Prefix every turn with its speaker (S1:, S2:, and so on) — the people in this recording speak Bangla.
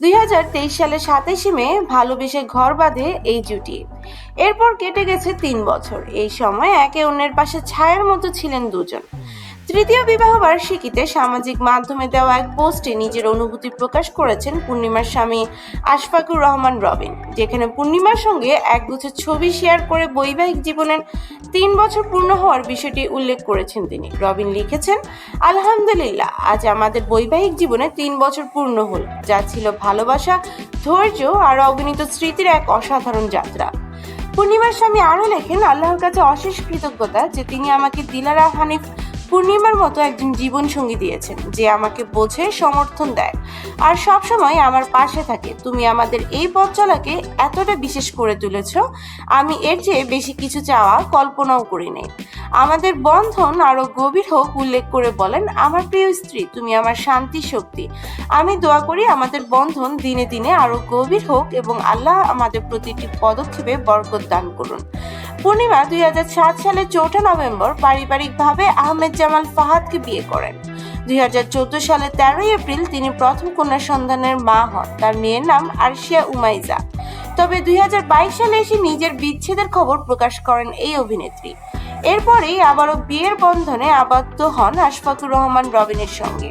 S1: দুই হাজার তেইশ সালে সাতাশে মে ভালোবেসে ঘর বাঁধে এই জুটি। এরপর কেটে গেছে তিন বছর। এই সময় একে অন্যের পাশে ছায়ার মতো ছিলেন দুজন। তৃতীয় বিবাহ বার্ষিকীতে সামাজিক মাধ্যমে দেওয়া এক পোস্টে নিজের অনুভূতি প্রকাশ করেছেন পূর্ণিমার স্বামী আশফাকুর রহমান রবিন, যেখানে পূর্ণিমার সঙ্গে একগুচ্ছ ছবি শেয়ার করে বৈবাহিক জীবনের তিন বছর পূর্ণ হওয়ার বিষয়টি উল্লেখ করেছেন তিনি। রবিন লিখেছেন, আলহামদুলিল্লাহ, আজ আমাদের বৈবাহিক জীবনে তিন বছর পূর্ণ হল, যা ছিল ভালোবাসা, ধৈর্য আর অগণিত স্মৃতির এক অসাধারণ যাত্রা। পূর্ণিমার স্বামী আরও লেখেন, আল্লাহর কাছে অশেষ কৃতজ্ঞতা যে তিনি আমাকে দিলারা হানিফ পূর্ণিমার মতো একজন জীবন সঙ্গী দিয়েছেন, যে আমাকে বোঝে, সমর্থন দেয়। আর সব সময় আমার পাশে থাকে। তুমি আমাদের এই পথ চলাকে এতটা বিশেষ করে তুলেছ, আমি এর চেয়ে বেশি কিছু চাওয়া কল্পনাও করি করিনি আমাদের বন্ধন আরও গভীর হোক উল্লেখ করে বলেন, আমার প্রিয় স্ত্রী, তুমি আমার শান্তি, শক্তি। আমি দোয়া করি আমাদের বন্ধন দিনে দিনে আরও গভীর হোক এবং আল্লাহ আমাদের প্রতিটি পদক্ষেপে বরকত দান করুন। পূর্ণিমা দুই হাজার সাত সালে চৌঠা নভেম্বর পারিবারিকভাবে আহমেদ জামাল ফাহাদকে বিয়ে করেন। দুই হাজার চোদ্দ সালে তেরোই এপ্রিল তিনি প্রথম কন্যা সন্তানের মা হন। তার মেয়ের নাম আরশিয়া উমাইজা। তবে দুই হাজার বাইশ সালে এসে নিজের বিচ্ছেদের খবর প্রকাশ করেন এই অভিনেত্রী। এরপরেই আবারও বিয়ের বন্ধনে আবদ্ধ হন আশফাকুর রহমান রবিনের সঙ্গে।